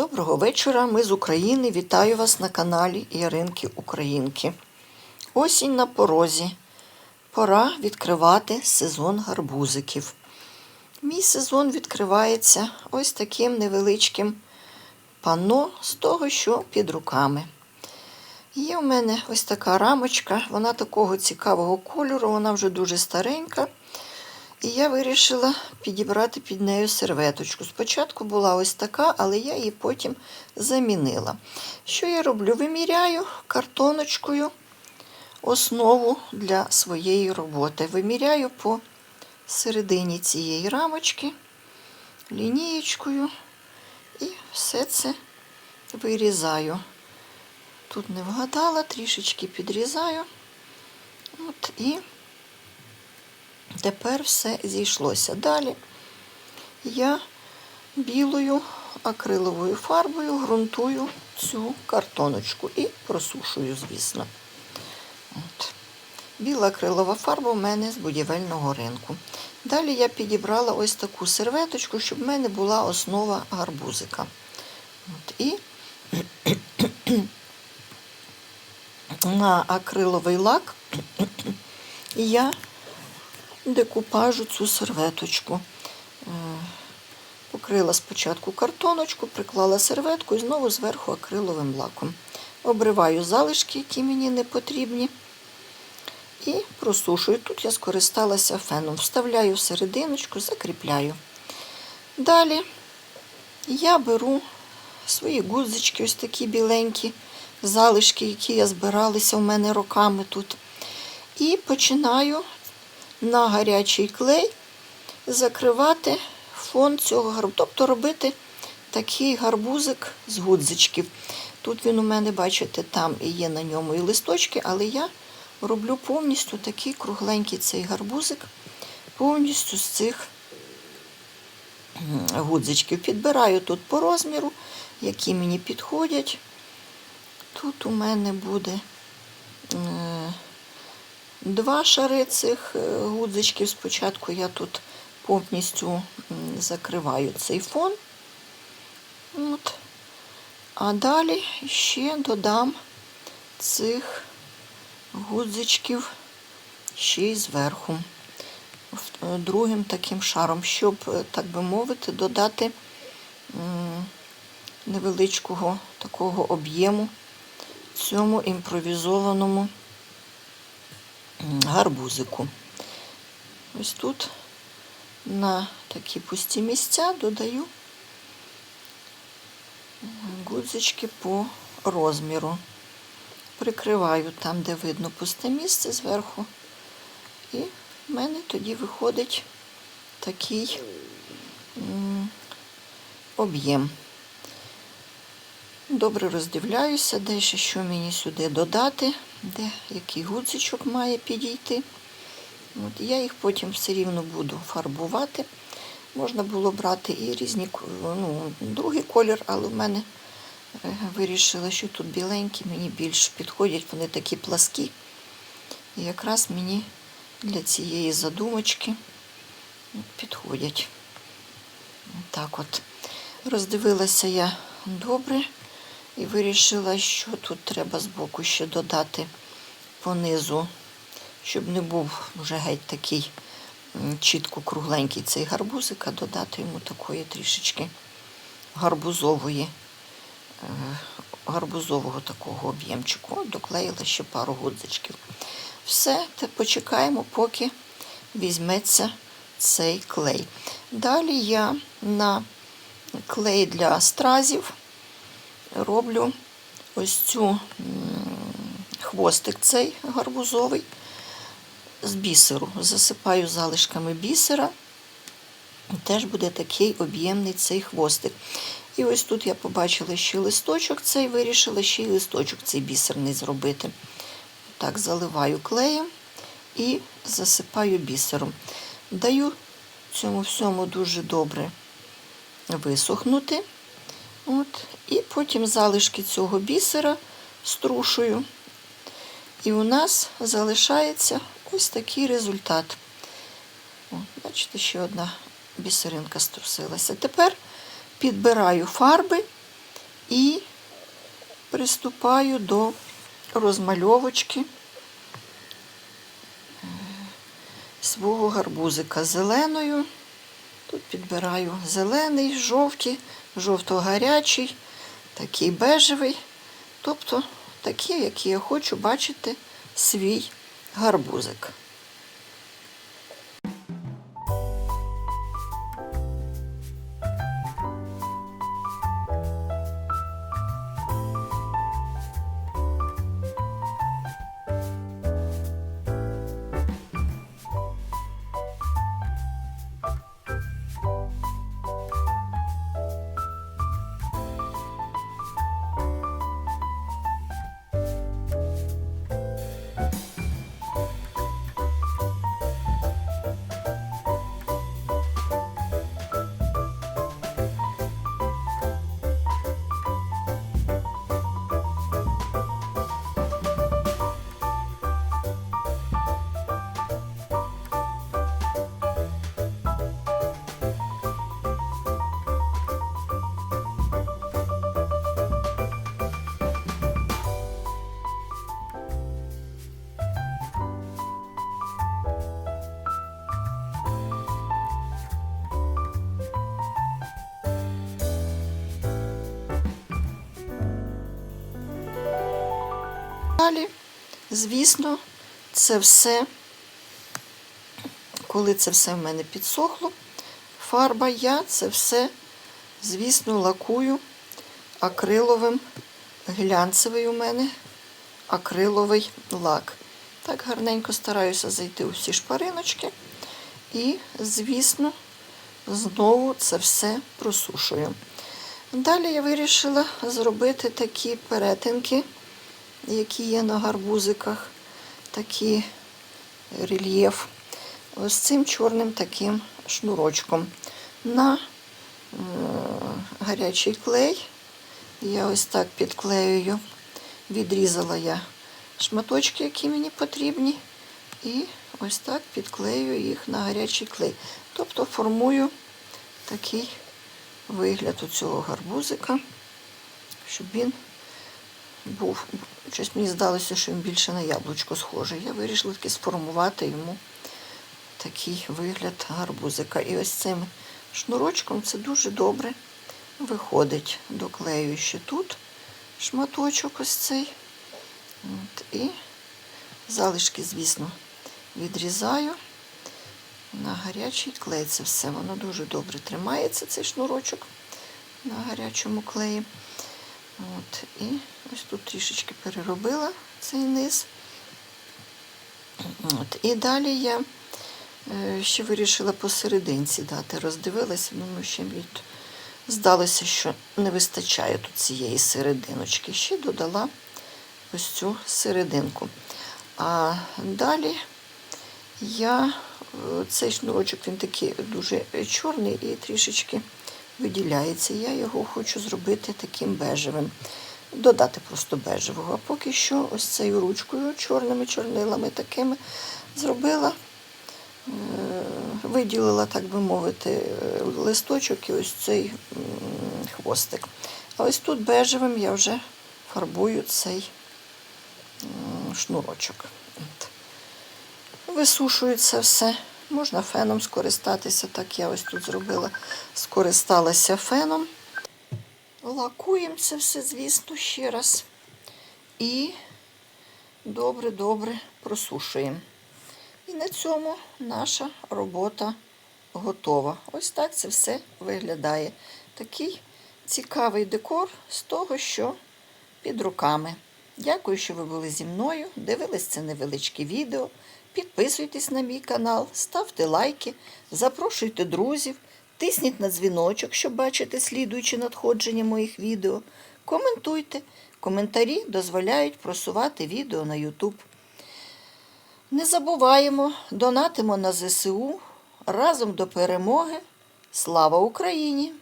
Доброго вечора, ми з України. Вітаю вас на каналі Яринки Українки. Осінь на порозі. Пора відкривати сезон гарбузиків. Мій сезон відкривається ось таким невеличким панно з того, що під руками. Є у мене ось така рамочка, вона такого цікавого кольору, вона вже дуже старенька. І я вирішила підібрати під нею серветочку. Спочатку була ось така, але я її потім замінила. Що я роблю? Виміряю картоночкою основу для своєї роботи. Виміряю по середині цієї рамочки лінієчкою і все це вирізаю. Тут не вгадала, трішечки підрізаю. От і Тепер все зійшлося. Далі я білою акриловою фарбою ґрунтую цю картоночку і просушую, звісно. От. Біла акрилова фарба в мене з будівельного ринку. Далі я підібрала ось таку серветочку, щоб в мене була основа гарбузика. От. І на акриловий лак я декупажу цю серветочку. Е, Покрила спочатку картоночку, приклала серветку і знову зверху акриловим лаком. Обриваю залишки, які мені не потрібні. І просушую. Тут я скористалася феном. Вставляю в серединочку, закріпляю. Далі я беру свої гудзички, ось такі біленькі залишки, які я збиралися у мене роками тут. І починаю на гарячий клей закривати фон цього гарбузу. Тобто робити такий гарбузик з гудзичків. Тут він у мене, бачите, там і є на ньому і листочки, але я роблю повністю такий кругленький цей гарбузик, повністю з цих гудзичків. Підбираю тут по розміру, які мені підходять. Тут у мене буде. Два шари цих е, гудзичків. Спочатку я тут повністю закриваю цей фон. От. А далі ще додам цих гудзичків ще й зверху, е, другим таким шаром, щоб, е, так би мовити, додати невеличкого такого об'єму цьому імпровізованому гарбузику. Ось тут на такі пусті місця додаю гудзички по розміру. Прикриваю там, де видно пусте місце зверху. І в мене тоді виходить такий об'єм. Добре роздивляюся, де ще що мені сюди додати, де який гудзичок має підійти. От, Я їх потім все рівно буду фарбувати. Можна було брати і різні ну, другий колір, але в мене е, вирішила, що тут біленькі, мені більш підходять, вони такі пласкі. І якраз мені для цієї задумочки підходять. Так от. Роздивилася я добре. І вирішила, що тут треба збоку ще додати понизу, щоб не був вже геть такий чітко кругленький цей гарбузик, а додати йому такої трішечки гарбузової, е, гарбузового такого об'ємчику. Доклеїла ще пару гудзичків. Все, почекаємо, поки візьметься цей клей. Далі я на клей для стразів роблю ось цю хвостик цей гарбузовий з бісеру. Засипаю залишками бісера. Теж буде такий об'ємний цей хвостик. І ось тут я побачила ще листочок цей, вирішила ще й листочок цей бісерний зробити. Так, заливаю клеєм і засипаю бісером. Даю цьому всьому дуже добре висохнути. От, І потім залишки цього бісера струшую. І у нас залишається ось такий результат. О, Бачите, ще одна бісеринка струсилася. Тепер підбираю фарби І приступаю до розмальовочки е, свого гарбузика зеленою. Тут підбираю зелений, жовтий, жовто-гарячий, такий бежевий. Тобто такі, які я хочу бачити свій гарбузик. Далі, звісно, це все, коли це все в мене підсохло, фарба, я це все, звісно, лакую акриловим, глянцевий у мене акриловий лак. Так гарненько стараюся зайти у всі шпариночки. І, звісно, знову це все просушую. Далі я вирішила зробити такі перетинки які є на гарбузиках, такий рельєф. Ось цим чорним таким шнурочком. На е, гарячий клей я ось так підклеюю. Відрізала я шматочки, які мені потрібні, і ось так підклею їх на гарячий клей. Тобто формую такий вигляд у цього гарбузика, щоб він був. Щось мені здалося, що він більше на яблучко схожий. Я вирішила таки сформувати йому такий вигляд гарбузика. І ось цим шнурочком це дуже добре виходить. Доклею ще тут шматочок ось цей. От, І залишки, звісно, відрізаю на гарячий клей. Це все. Воно дуже добре тримається, цей шнурочок на гарячому клеї. От, І ось тут трішечки переробила цей низ. От, І далі я е, ще вирішила посерединці дати, роздивилася, думаю, ще від... здалося, що не вистачає тут цієї серединочки. Ще додала ось цю серединку. А далі я е, цей шнурочок, він такий дуже чорний і трішечки виділяється. Я його хочу зробити таким бежевим. Додати просто бежевого. А поки що ось цією ручкою, чорними чорнилами такими зробила, е, виділила, так би мовити, листочок і ось цей хвостик. А ось тут бежевим я вже фарбую цей шнурочок. Висушую це все. Можна феном скористатися, так я ось тут зробила, скористалася феном. Лакуємо це все, звісно, ще раз. І добре-добре просушуємо. І на цьому наша робота готова. Ось так це все виглядає. Такий цікавий декор з того, що під руками. Дякую, що ви були зі мною. Дивились це невеличке відео. Підписуйтесь на мій канал, ставте лайки, запрошуйте друзів, тисніть на дзвіночок, щоб бачити слідуючі надходження моїх відео. Коментуйте. Коментарі дозволяють просувати відео на YouTube. Не забуваємо, донатимо на ЗСУ разом до перемоги. Слава Україні!